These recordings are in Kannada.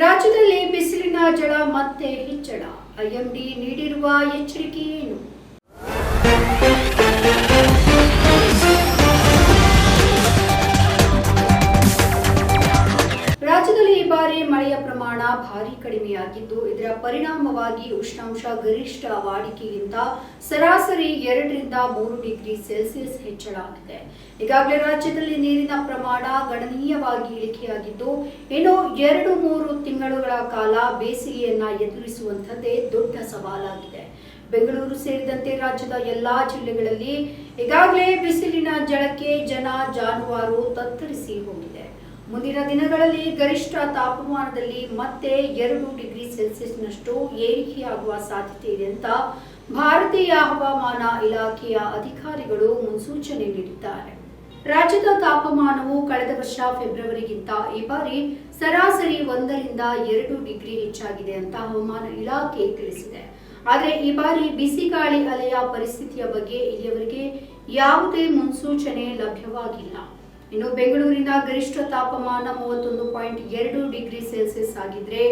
ರಾಜ್ಯದಲ್ಲಿ ಬಿಸಿಲಿನ ಜಳ ಮತ್ತೆ ಹೆಚ್ಚಳ. ಐಎಂಡಿ ನೀಡಿರುವ ಎಚ್ಚರಿಕೆ ಏನು? ಮಳೆಯ ಪ್ರಮಾಣ ಭಾರಿ ಕಡಿಮೆಯಾಗಿದ್ದು, ಇದರ ಪರಿಣಾಮವಾಗಿ ಉಷ್ಣಾಂಶ ಗರಿಷ್ಠ ವಾಡಿಕೆಗಿಂತ ಸರಾಸರಿ ಎರಡರಿಂದ ಮೂರು ಡಿಗ್ರಿ ಸೆಲ್ಸಿಯಸ್ ಹೆಚ್ಚಳ ಆಗಿದೆ. ಈಗಾಗಲೇ ರಾಜ್ಯದಲ್ಲಿ ನೀರಿನ ಪ್ರಮಾಣ ಗಣನೀಯವಾಗಿ ಇಳಿಕೆಯಾಗಿದ್ದು, ಇನ್ನು ಎರಡು ಮೂರು ತಿಂಗಳುಗಳ ಕಾಲ ಬೇಸಿಗೆಯನ್ನ ಎದುರಿಸುವಂತದ್ದೇ ದೊಡ್ಡ ಸವಾಲಾಗಿದೆ. ಬೆಂಗಳೂರು ಸೇರಿದಂತೆ ರಾಜ್ಯದ ಎಲ್ಲಾ ಜಿಲ್ಲೆಗಳಲ್ಲಿ ಈಗಾಗಲೇ ಬಿಸಿಲಿನ ಜಳಕ್ಕೆ ಜನ ಜಾನುವಾರು ತತ್ತರಿಸಿ ಹೋಗಿದೆ. ಮುಂದಿನ ದಿನಗಳಲ್ಲಿ ಗರಿಷ್ಠ ತಾಪಮಾನದಲ್ಲಿ ಮತ್ತೆ ಎರಡು ಡಿಗ್ರಿ ಸೆಲ್ಸಿಯಸ್ನಷ್ಟು ಏರಿಕೆಯಾಗುವ ಸಾಧ್ಯತೆ ಇದೆ ಅಂತ ಭಾರತೀಯ ಹವಾಮಾನ ಇಲಾಖೆಯ ಅಧಿಕಾರಿಗಳು ಮುನ್ಸೂಚನೆ ನೀಡಿದ್ದಾರೆ. ರಾಜ್ಯದ ತಾಪಮಾನವು ಕಳೆದ ವರ್ಷ ಫೆಬ್ರವರಿಗಿಂತ ಈ ಬಾರಿ ಸರಾಸರಿ ಒಂದರಿಂದ ಎರಡು ಡಿಗ್ರಿ ಹೆಚ್ಚಾಗಿದೆ ಅಂತ ಹವಾಮಾನ ಇಲಾಖೆ ತಿಳಿಸಿದೆ. ಆದರೆ ಈ ಬಾರಿ ಬಿಸಿ ಗಾಳಿ ಅಲೆಯ ಪರಿಸ್ಥಿತಿಯ ಬಗ್ಗೆ ಇಲ್ಲಿಯವರೆಗೆ ಯಾವುದೇ ಮುನ್ಸೂಚನೆ ಲಭ್ಯವಾಗಿಲ್ಲ. ಇನ್ನು ಬೆಂಗಳೂರಿನ ಗರಿಷ್ಠ ತಾಪಮಾನ ಮೂವತ್ತೊಂದು ಪಾಯಿಂಟ್ ಎರಡು ಡಿಗ್ರಿ ಸೆಲ್ಸಿಯಸ್ ಆಗಿದ್ರೆ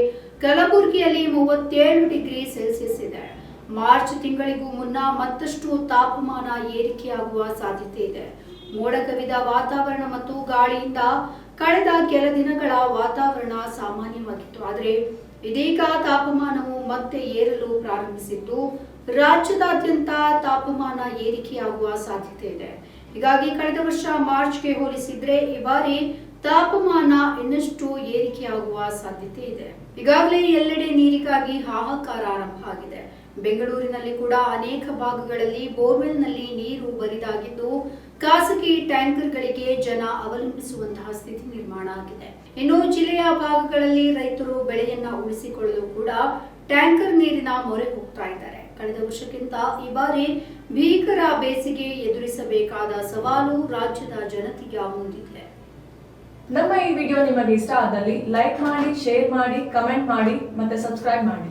ಕಲಬುರಗಿಯಲ್ಲಿ ಮೂವತ್ತೇಳು ಡಿಗ್ರಿ ಸೆಲ್ಸಿಯಸ್ ಇದೆ. ಮಾರ್ಚ್ ತಿಂಗಳಿಗೂ ಮುನ್ನ ಮತ್ತಷ್ಟು ತಾಪಮಾನ ಏರಿಕೆಯಾಗುವ ಸಾಧ್ಯತೆ ಇದೆ. ಮೋಡ ಕವಿದ ವಾತಾವರಣ ಮತ್ತು ಗಾಳಿಯಿಂದ ಕಳೆದ ಕೆಲ ದಿನಗಳ ವಾತಾವರಣ ಸಾಮಾನ್ಯವಾಗಿತ್ತು. ಆದರೆ ಇದೀಗ ತಾಪಮಾನವು ಮತ್ತೆ ಏರಲು ಪ್ರಾರಂಭಿಸಿದ್ದು ರಾಜ್ಯದಾದ್ಯಂತ ತಾಪಮಾನ ಏರಿಕೆಯಾಗುವ ಸಾಧ್ಯತೆ ಇದೆ. ಹೀಗಾಗಿ ಕಳೆದ ವರ್ಷ ಮಾರ್ಚ್ಗೆ ಹೋಲಿಸಿದ್ರೆ ಈ ಬಾರಿ ತಾಪಮಾನ ಇನ್ನಷ್ಟು ಏರಿಕೆಯಾಗುವ ಸಾಧ್ಯತೆ ಇದೆ. ಈಗಾಗಲೇ ಎಲ್ಲೆಡೆ ನೀರಿಗಾಗಿ ಹಾಹಾಕಾರ ಆರಂಭ ಆಗಿದೆ. ಬೆಂಗಳೂರಿನಲ್ಲಿ ಕೂಡ ಅನೇಕ ಭಾಗಗಳಲ್ಲಿ ಬೋರ್ವೆಲ್ನಲ್ಲಿ ನೀರು ಬರಿದಾಗಿದ್ದು, ಖಾಸಗಿ ಟ್ಯಾಂಕರ್ಗಳಿಗೆ ಜನ ಅವಲಂಬಿಸುವಂತಹ ಸ್ಥಿತಿ ನಿರ್ಮಾಣ ಆಗಿದೆ. ಇನ್ನು ಜಿಲ್ಲೆಯ ಭಾಗಗಳಲ್ಲಿ ರೈತರು ಬೆಳೆಯನ್ನ ಉಳಿಸಿಕೊಳ್ಳಲು ಕೂಡ ಟ್ಯಾಂಕರ್ ನೀರಿನ ಮೊರೆ ಹೋಗ್ತಾ ಇದ್ದಾರೆ. ಕಳೆದ ವರ್ಷಕ್ಕಿಂತ ಈ ಬಾರಿ ಭೀಕರ ಬೇಸಿಗೆ ಎದುರಿಸಬೇಕಾದ ಸವಾಲು ರಾಜ್ಯದ ಜನತೆಯ ಮುಂದಿದೆ ನಮ್ಮ ಈ ವಿಡಿಯೋ ನಿಮಗೆ ಇಷ್ಟ ಆದಲ್ಲಿ ಲೈಕ್ ಮಾಡಿ, ಶೇರ್ ಮಾಡಿ, ಕಮೆಂಟ್ ಮಾಡಿ ಮತ್ತೆ ಸಬ್ಸ್ಕ್ರೈಬ್ ಮಾಡಿ.